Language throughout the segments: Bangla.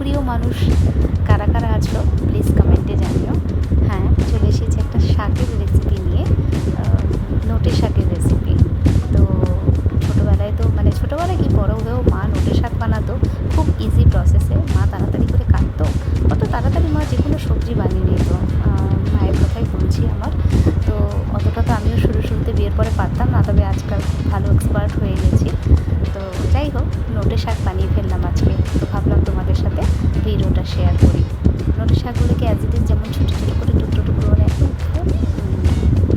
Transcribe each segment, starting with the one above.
প্রিয় মানুষ কারা কারা আছো প্লিজ কমেন্টে জানিও। হ্যাঁ চলে এসেছি একটা শাকের রেসিপি নিয়ে নোটে শাকের রেসিপি তো ছোটোবেলায় তো মানে ছোটোবেলায় কি বড় হয়েও মা নোটে শাক বানাতো, খুব ইজি প্রসেসে মা তাড়াতাড়ি করে কাটতো। অত তাড়াতাড়ি মা যে কোনো সবজি বানিয়ে নিত। মায়ের কথাই বলছি আমার। তো অতটা তো আমিও শুরু শুরুতে বিয়ের পরে পারতাম না, তবে আজকাল ভালো এক্সপার্ট হয়ে গেছি। তো যাই হোক, নোটে শাক বানিয়ে ফেললাম শেয়ার করি। নোটে শাকগুলোকে অ্যাজ ইট ইজ যেমন ছোটো ছোটো করে টুকরো টুকরো করে একদম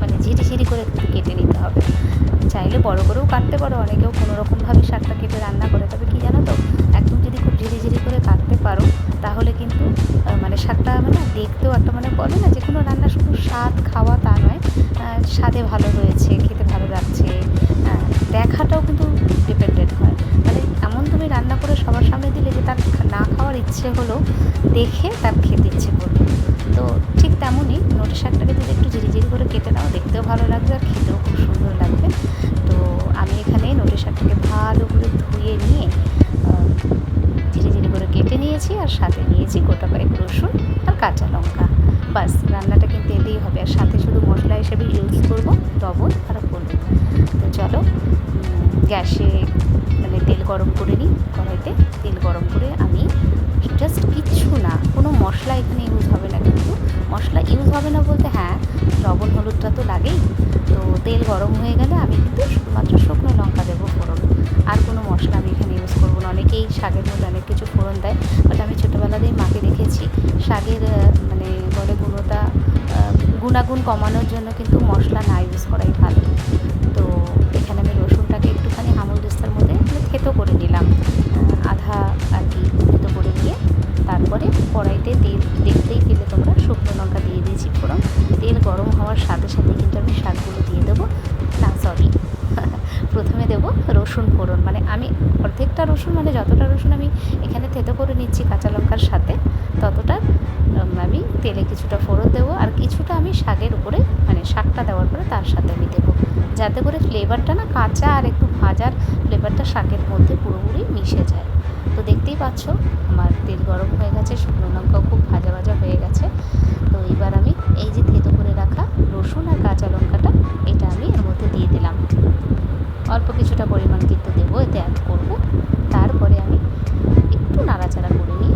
মানে ঝিরি ঝিরি করে কেটে নিতে হবে। চাইলে বড় করেও কাটতে পারো, অনেকেও কোনো রকমভাবে শাকটা কেটে রান্না করে। তবে কি জানো তো, একদম যদি খুব ঝিরি ঝিরি করে কাটতে পারো, তাহলে কিন্তু মানে শাকটা মানে দেখতেও একটা মানে বলে না যে কোনো রান্না শুধু স্বাদ খাওয়া তা নয় স্বাদে ভালো হয়েছে খেতে ভালো লাগছে দেখাটাও কিন্তু ডিপেন্ডেন্ট হয় মানে তুমি রান্না করে সবার সামনে দিলে যে তার না খাওয়ার ইচ্ছে হলেও দেখে তার খেতে ইচ্ছে করবে তো ঠিক তেমনই নোটে শাকটাকে যদি একটু ঝিরি ঝিরি করে কেটে নাও, দেখতেও ভালো লাগবে আর খেতেও খুব সুন্দর লাগবে। তো আমি এখানে নোটে শাকটাকে ভালো করে ধুয়ে নিয়ে ঝিরি ঝিরি করে কেটে নিয়েছি আর সাথে নিয়েছি গোটা কয়েক রসুন আর কাঁচা লঙ্কা। বাস, রান্নাটা কিন্তু এতেই হবে। আর সাথে শুধু মশলা হিসেবে ইউজ করব, লবণ আর হলুদ। তো চলো গ্যাসে তেল গরম করে নিই, কড়াইতে তেল গরম করে আমি জাস্ট কিচ্ছু না, কোনো মশলা এখানে ইউজ হবে না কিন্তু, মশলা ইউজ হবে না বলতে হ্যাঁ লবণ হলুদটা তো লাগেই, তো তেল গরম হয়ে গেলে আমি কিন্তু শুধুমাত্র শুকনো লঙ্কা দেবো ফোড়ন, আর কোনো মশলা আমি এখানে ইউজ করব না। অনেকেই শাকের মধ্যে অনেক কিছু ফোড়ন দেয় বাট আমি ছোটোবেলাতেই মাকে দেখেছি, শাকের মানে বলে গুণতা গুণাগুণ কমানোর জন্য কিন্তু মশলা না ইউজ করাই ভালো। তো এখানে আমি রসুনটাকে থেতো করে নিলাম। আধা আর কি থেতো করে নিয়ে তারপরে কড়াইতে তেল, দেখতেই পেলে তোমরা, শুকনো লঙ্কা দিয়ে দিয়েছি ফোড়ন। তেল গরম হওয়ার সাথে সাথে কিন্তু আমি শাকগুলো দিয়ে দেবো। না সরি প্রথমে দেবো রসুন ফোড়ন। মানে আমি অর্ধেকটা রসুন মানে যতটা রসুন আমি এখানে থেতো করে নিচ্ছি কাঁচা লঙ্কার সাথে, ততটা আমি তেলে কিছুটা ফোড়ন দেবো। আর কিছুটা আমি শাকের উপরে মানে শাকটা দেওয়ার পরে তার সাথে আমি দেবো যাতে করে ফ্লেভারটা না কাঁচা আর একটু ভাজার ফ্লেভারটা শাকের মধ্যে পুরোপুরি মিশে যায়। তো দেখতেই পাচ্ছ, আমার তেল গরম হয়ে গেছে, শুকনো লঙ্কাও খুব ভাজা ভাজা হয়ে গেছে। তো এবার আমি এই যে থেতো করে রাখা রসুন আর কাঁচা লঙ্কাটা, এটা আমি এর মধ্যে দিয়ে দিলাম। অল্প কিছুটা পরিমাণ কিন্তু দেবো, এতে অ্যাড করব। তারপরে আমি একটু নাড়াচাড়া করে নিয়ে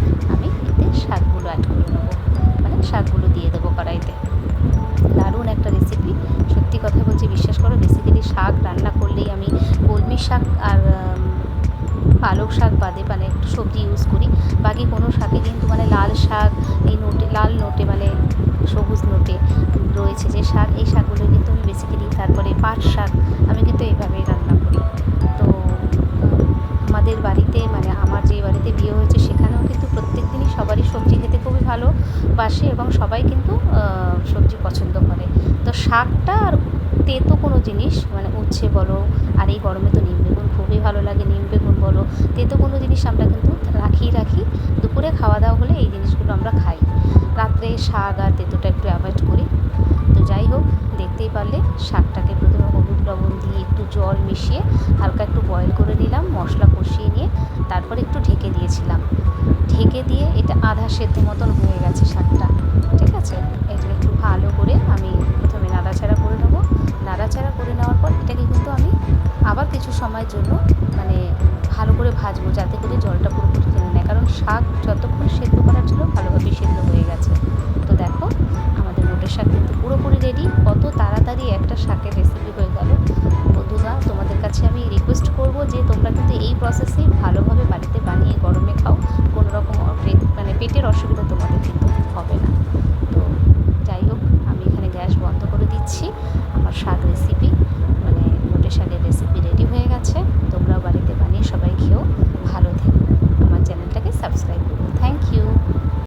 পালক শাক বাদে মানে একটু সবজি ইউজ করি। বাকি কোনো শাকে কিন্তু মানে লাল শাক, এই নোটে, লাল নোটে মানে সবুজ নোটে রয়েছে যে শাক, এই শাকগুলো কিন্তু আমি বেসিক্যালি তারপরে পাট শাক আমি কিন্তু এইভাবেই রান্না করি। তো, আমাদের বাড়িতে মানে আমার যে বাড়িতে বিয়ে হয়েছে সেখানেও কিন্তু প্রত্যেক দিনই সবারই সবজি খেতে খুবই ভালোবাসে এবং সবাই কিন্তু সবজি পছন্দ করে। তো শাকটা আর তেতো কোনো জিনিস মানে উচ্ছে বলো আর এই গরমে তো নিম বেগুন খুবই ভালো লাগে, নিম, বেগুন বলো। তেতো কোনো জিনিস আমরা কিন্তু রাখি রাখি। দুপুরে খাওয়া দাওয়া হলে এই জিনিসগুলো আমরা খাই। রাত্রে শাক আর তেতোটা একটু অ্যাভয়েড করি। তো যাই হোক, দেখতেই পারলে শাকটাকে প্রথমে হলুদ লবণ দিয়ে একটু জল মিশিয়ে হালকা একটু বয়েল করে নিলাম, মশলা কষিয়ে নিয়ে তারপরে একটু ঢেকে দিয়েছিলাম। ঢেকে দিয়ে এটা আধা সেদ্ধ মতন হয়ে গেছে শাকটা, ঠিক আছে? ভাজবো যাতে করে জলটা পুরোপুরি টেনে নেয়। কারণ শাক যতক্ষণ সেদ্ধ করার ছিল ভালোভাবে সেদ্ধ হয়ে গেছে। তো দেখো, আমাদের মোটের শাক কিন্তু পুরোপুরি রেডি কত তাড়াতাড়ি একটা শাকের রেসিপি হয়ে গেল। বন্ধুরা, তোমাদের কাছে আমি রিকোয়েস্ট করব যে তোমরা কিন্তু এই প্রসেসেই ভালোভাবে বাড়িতে বানিয়ে গরমে খাও।